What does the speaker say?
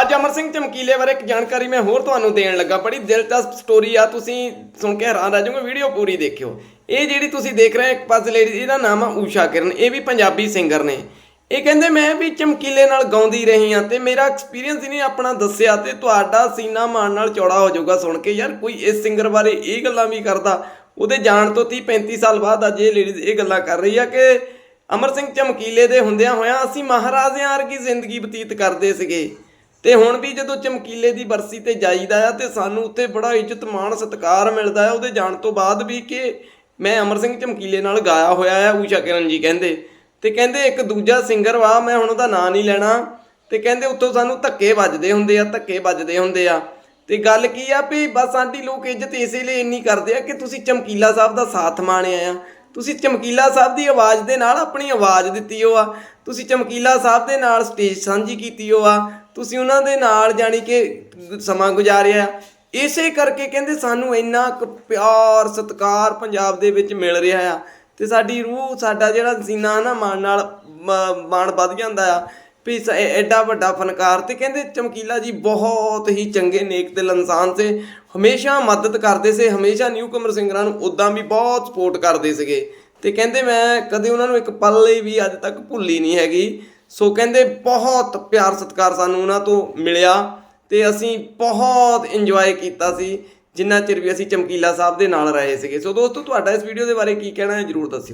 ਅੱਜ ਅਮਰ ਸਿੰਘ ਚਮਕੀਲੇ ਬਾਰੇ ਇੱਕ ਜਾਣਕਾਰੀ ਮੈਂ ਹੋਰ ਤੁਹਾਨੂੰ ਦੇਣ ਲੱਗਾ। ਬੜੀ ਦਿਲਚਸਪ ਸਟੋਰੀ ਆ, ਤੁਸੀਂ ਸੁਣ ਕੇ ਹੈਰਾਨ ਰਹਿ ਜਾਓਗੇ ਵੀਡੀਓ ਪੂਰੀ ਦੇਖਿਓ। ਇਹ ਜਿਹੜੀ ਤੁਸੀਂ ਦੇਖ ਰਹੇ ਹੋ, ਇੱਕ ਪਾਸੇ ਲੇਡੀ ਇਹਦਾ ਨਾਮ ਆ ਊਸ਼ਾ ਕਿਰਨ, ਇਹ ਵੀ ਪੰਜਾਬੀ ਸਿੰਗਰ ਨੇ। ਇਹ ਕਹਿੰਦੇ, ਮੈਂ ਵੀ ਚਮਕੀਲੇ ਨਾਲ ਗਾਉਂਦੀ ਰਹੀ ਹਾਂ ਤੇ ਮੇਰਾ ਐਕਸਪੀਰੀਅੰਸ ਇਹਨੇ ਆਪਣਾ ਦੱਸਿਆ ਤੇ ਤੁਹਾਡਾ ਸੀਨਾ ਮਾਣ ਨਾਲ ਚੌੜਾ ਹੋ ਜਾਊਗਾ ਸੁਣ ਕੇ। ਯਾਰ, ਕੋਈ ਇਸ ਸਿੰਗਰ ਬਾਰੇ ਇਹ ਗੱਲਾਂ ਵੀ ਕਰਦਾ, ਉਹਦੇ ਜਾਣ ਤੋਂ 30 35 ਸਾਲ ਬਾਅਦ ਅੱਜ ਇਹ ਲੇਡੀਜ਼ ਇਹ ਗੱਲਾਂ ਕਰ ਰਹੀ ਆ ਕਿ ਅਮਰ ਸਿੰਘ ਚਮਕੀਲੇ ਦੇ ਹੁੰਦਿਆਂ ਹੋਇਆਂ ਅਸੀਂ ਮਹਾਰਾਜਿਆਂ ਵਰਗੀ ਜ਼ਿੰਦਗੀ ਬਤੀਤ ਕਰਦੇ ਸੀਗੇ। ਤੇ ਹੁਣ ਵੀ ਜਦੋਂ ਚਮਕੀਲੇ ਦੀ ਬਰਸੀ ਤੇ ਜਾਈਦਾ ਆ ਤੇ ਸਾਨੂੰ ਉੱਥੇ ਬੜਾ ਇੱਜ਼ਤ, ਮਾਣ, ਸਤਿਕਾਰ ਮਿਲਦਾ ਆ, ਉਹਦੇ ਜਾਣ ਤੋਂ ਬਾਅਦ ਵੀ ਕਿ ਮੈਂ ਅਮਰ ਸਿੰਘ ਚਮਕੀਲੇ ਨਾਲ ਗਾਇਆ ਹੋਇਆ ਆ, ਊਸ਼ਾ ਕਿਰਨ ਜੀ ਕਹਿੰਦੇ। ਤੇ ਕਹਿੰਦੇ ਇੱਕ ਦੂਜਾ ਸਿੰਗਰ ਵਾ, ਮੈਂ ਹੁਣ ਉਹਦਾ ਨਾਂ ਨਹੀਂ ਲੈਣਾ। ਤੇ ਕਹਿੰਦੇ ਉੱਥੋਂ ਸਾਨੂੰ ਧੱਕੇ ਵੱਜਦੇ ਹੁੰਦੇ ਆ, ਧੱਕੇ ਵੱਜਦੇ ਹੁੰਦੇ ਆ। ਤੇ ਗੱਲ ਕੀ ਆ ਵੀ ਬਸ ਸਾਡੀ ਲੋਕ ਇੱਜ਼ਤ ਇਸੇ ਲਈ ਇੰਨੀ ਕਰਦੇ ਆ ਕਿ ਤੁਸੀਂ ਚਮਕੀਲਾ ਸਾਹਿਬ ਦਾ ਸਾਥ ਮਾਣਿਆ ਆ। ਤੁਸੀਂ ਚਮਕੀਲਾ ਸਾਹਿਬ ਦੀ ਆਵਾਜ਼ ਦੇ ਨਾਲ ਆਪਣੀ ਆਵਾਜ਼ ਦਿੱਤੀ ਹੋ ਆ। ਤੁਸੀਂ ਚਮਕੀਲਾ ਸਾਹਿਬ ਦੇ ਨਾਲ ਸਟੇਜ ਸਾਂਝੀ ਕੀਤੀ ਹੋ ਆ। ਤੁਸੀਂ ਉਹਨਾਂ ਦੇ ਨਾਲ ਜਾਣੀ ਕਿ ਸਮਾਂ ਗੁਜ਼ਾਰਿਆ। ਇਸੇ ਕਰਕੇ ਕਹਿੰਦੇ ਸਾਨੂੰ ਇੰਨਾ ਕੁ ਪਿਆਰ, ਸਤਿਕਾਰ ਪੰਜਾਬ ਦੇ ਵਿੱਚ ਮਿਲ ਰਿਹਾ ਆ। ਤੇ ਸਾਡੀ ਰੂਹ ਸਾਡਾ ਜਿਹੜਾ ਸੀਨਾ ਨਾ ਮਾਣ ਨਾਲ ਮਾਣ ਵੱਧ ਜਾਂਦਾ ਆ। ਵੀ ਸ- ਐ- ਐਡਾ ਵੱਡਾ ਫਨਕਾਰ ਤੇ ਕਹਿੰਦੇ ਚਮਕੀਲਾ ਜੀ ਬਹੁਤ ਹੀ ਚੰਗੇ ਨੇਕ ਦਿਲ ਇਨਸਾਨ ਸੇ। ਹਮੇਸ਼ਾ ਮਦਦ ਕਰਦੇ ਸੀ, ਹਮੇਸ਼ਾ ਨਿਊਕਮਰ ਸਿੰਗਰਾਂ ਨੂੰ ਉਦਾਂ ਵੀ ਬਹੁਤ ਸਪੋਰਟ ਕਰਦੇ ਸੀਗੇ। ਤੇ ਕਹਿੰਦੇ ਮੈਂ ਕਦੇ ਉਹਨਾਂ ਨੂੰ ਇੱਕ ਪਲ ਲਈ ਵੀ ਅੱਜ ਤੱਕ ਭੁੱਲੀ ਨਹੀਂ ਹੈਗੀ। ਸੋ ਕਹਿੰਦੇ ਬਹੁਤ ਪਿਆਰ ਸਤਿਕਾਰ ਸਾਨੂੰ ਉਹਨਾਂ ਤੋਂ ਮਿਲਿਆ ਤੇ ਅਸੀਂ ਬਹੁਤ ਇੰਜੋਏ ਕੀਤਾ ਸੀ, ਜਿੰਨਾ ਚਿਰ ਵੀ ਅਸੀਂ ਚਮਕੀਲਾ ਸਾਹਿਬ ਦੇ ਨਾਲ ਰਹੇ ਸੀਗੇ। ਸੋ ਦੋਸਤੋ, ਤੁਹਾਡਾ ਇਸ ਵੀਡੀਓ ਦੇ ਬਾਰੇ ਕੀ ਕਹਿਣਾ ਹੈ ਜਰੂਰ ਦੱਸਿਓ।